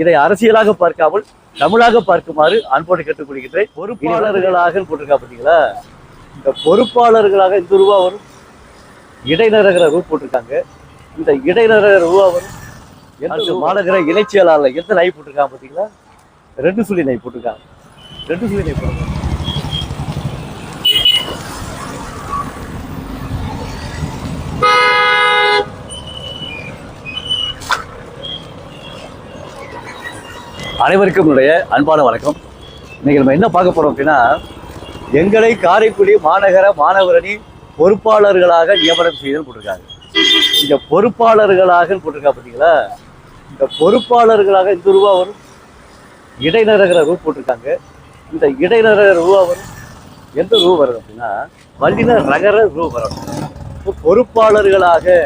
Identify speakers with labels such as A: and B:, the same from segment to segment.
A: இதை அரசியலாக பார்க்காமல் தமிழாக பார்க்குமாறு அன்போடு கேட்டுக்கொள்கின்றேன். பொறுப்பாளர்களாக போட்டிருக்கா பார்த்தீங்களா? இந்த பொறுப்பாளர்களாக இந்த ரூபா வரும் இடைநரகர ரூ போட்டிருக்காங்க. இந்த இடைநரகர ரூபா வரும் எந்த மாநகர இணைச் செயலாளர் எந்த நாய் போட்டிருக்காங்க பார்த்தீங்களா? ரெண்டு சுழி நாய் போட்டிருக்காங்க. ரெண்டு சுழி நாய் போட்டிருக்காங்க. அனைவருக்கும் என்னுடைய அன்பான வணக்கம். இன்றைக்கி நம்ம என்ன பார்க்க போகிறோம் அப்படின்னா எங்களை காரைக்குடி மாநகர மாணவரணி பொறுப்பாளர்களாக நியமனம் செய்தல் போட்டிருக்காங்க. இந்த பொறுப்பாளர்களாக போட்டிருக்கா பார்த்தீங்களா? இந்த பொறுப்பாளர்களாக இந்த ரூபா வரும். இடைநரகர ரூ போட்டிருக்காங்க. இந்த இடைநரகர ரூபா வரும். எந்த ரூ வரும் அப்படின்னா வல்லின ரகர ரூ வரணும் பொறுப்பாளர்களாக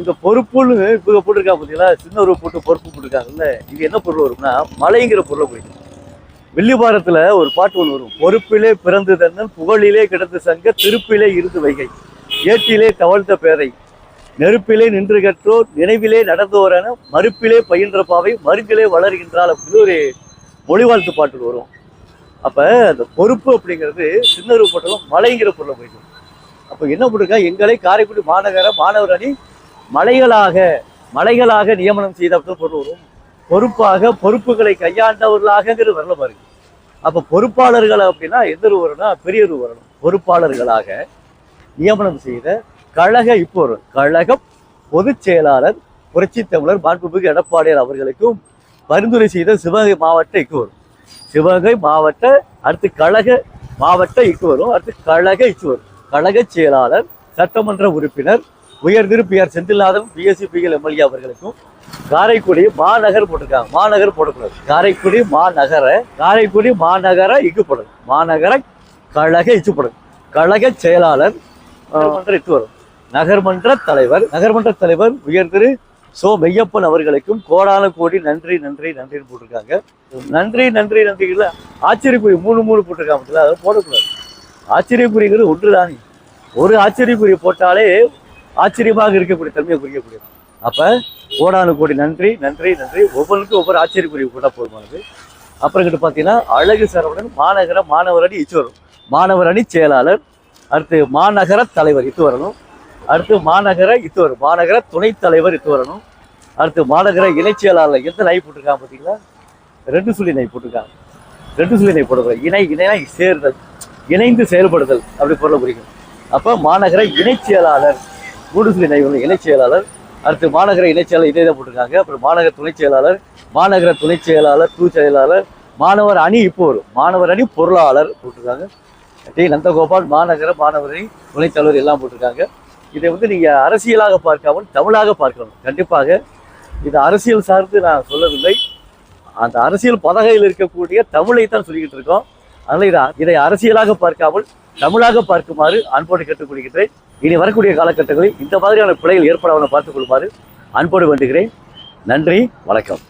A: இந்த பொறுப்புன்னு இப்போ போட்டிருக்கா பார்த்தீங்களா சின்ன ரூ போட்டு பொறுப்பு போட்டிருக்காங்கல்ல. இது என்ன பொருள் வரும்னா மலைங்கிற பொருளை குறிக்கும் வில்லிபாரத்தில் ஒரு பாட்டு ஒன்று வரும். பொறுப்பிலே பிறந்து தன்னன் புகழிலே கிடந்து சங்க திருப்பிலே இருந்து வைகை. ஏட்டிலே தவழ்ந்த பேரை நெருப்பிலே நின்று கற்றோர் நினைவிலே நடந்தோரான மறுப்பிலே பயின்ற பாவை மருங்கிலே வளர்கின்றால் அப்படின்னு ஒரு மொழிவாழ்த்து பாட்டு வரும். அப்போ அந்த பொறுப்பு அப்படிங்கிறது சின்ன ரூ போட்டாலும் மலைங்கிற பொருளை போயிடும் அப்போ என்ன பண்ணிருக்கா எங்களை காரைக்குடி மாநகர மாணவர் அணி மலைகளாக மலைகளாக நியமனம் செய்தவர்கள் அப்படின்னு பொறுப்பாக பொறுப்புகளை கையாண்டவர்களாகங்கிறது வரல பாருங்க. அப்போ பொறுப்பாளர்கள் அப்படின்னா எந்த ரூ பெரிய ரூ வரணும் பொறுப்பாளர்களாக நியமனம் செய்த கழக இப்போ வரும் கழக பொதுச் செயலாளர் புரட்சி தமிழர் மாண்புமிகு எடப்பாடியார் அவர்களுக்கும் பரிந்துரை செய்த சிவகங்கை மாவட்ட இக்கு வரும். சிவகங்கை மாவட்ட அடுத்து கழக மாவட்ட இக்கு வரும் அடுத்து கழக இச்சுவரும் கழக செயலாளர் சட்டமன்ற உறுப்பினர் உயர் திரு P R Senthilnathan BSc BL MLA அவர்களுக்கும் காரைக்குடி மாநகர் போட்டிருக்காங்க. மாநகர் போடக்கூடாது. காரைக்குடி மாநகர காரைக்குடி மாநகர இக்கு மாநகர கழக இச்சு போடணும் கழக செயலாளர் நகர்மன்ற இட்டு வரும். நகர்மன்ற தலைவர் நகர்மன்ற தலைவர் உயர் திரு சோ மெய்யப்பன் அவர்களுக்கும் கோடான கோடி நன்றி நன்றி நன்றின்னு போட்டிருக்காங்க. நன்றி நன்றி நன்றிகள ஆச்சரியக்குறி மூணு மூணு போட்டிருக்காங்க. அதை போடக்கூடாது. ஆச்சரியக்குறிங்கிறது ஒன்று தானே ஒரு ஆச்சரியக்குறி போட்டாலே ஆச்சரியமாக இருக்கக்கூடிய தன்மையை குறிக்கக்கூடியது. அப்போ கோடானு கோடி நன்றி நன்றி நன்றி. ஒவ்வொன்றுக்கும் ஒவ்வொரு ஆச்சரியக்குரிய போட்டால் போதுமானது. அப்புறம் கிட்ட பார்த்தீங்கன்னா அழகு சரவணன் மாநகர மாணவர் அணி இச்சுவரும் மாணவர் அணி செயலாளர். அடுத்து மாநகர தலைவர் இத்து வரணும் அடுத்து மாநகர இத்து வரும் மாநகர துணைத் தலைவர் இத்து வரணும் அடுத்து மாநகர இணைச் செயலாளர் எந்த நாய் போட்டிருக்காங்க பார்த்தீங்களா ரெண்டு சுழி நாய் போட்டிருக்காங்க. ரெண்டு சுழி நாய் போட்டிருக்காங்க இணை இணைனா சேர்தல் இணைந்து செயல்படுதல் அப்படி பொருளை குறிக்கும். அப்போ மாநகர இணைச் செயலாளர் மூணு சுழி இணைச் செயலாளர் அடுத்து மாநகர இணைச் செயலாளர் இதே தான் போட்டிருக்காங்க. அப்புறம் மாநகர துணைச் செயலாளர் மாநகர துணைச் செயலாளர் தூ செயலாளர் மாணவர் அணி இப்போ வரும். மாணவர் அணி பொருளாளர் போட்டிருக்காங்க. டி. நந்தகோபால் மாநகர மாணவர் அணி துணைத் தலைவர் எல்லாம் போட்டிருக்காங்க. இதை வந்து நீங்கள் அரசியலாக பார்க்காமல் தமிழாக பார்க்கணும். கண்டிப்பாக இது அரசியல் சார்ந்து நான் சொல்லவில்லை. அந்த அரசியல் பதகையில் இருக்கக்கூடிய தமிழை தான் சொல்லிக்கிட்டு இருக்கோம். அதனால் இதை இதை அரசியலாக பார்க்காமல் தமிழாக பார்க்குமாறு அன்போடு கேட்டுக்கொள்கின்றேன் இனி வரக்கூடிய காலகட்டங்களில் இந்த மாதிரியான பிழைகள் ஏற்படாமல் பார்த்துக் கொள்ளுமாறு அன்போடு வேண்டுகிறேன். நன்றி வணக்கம்.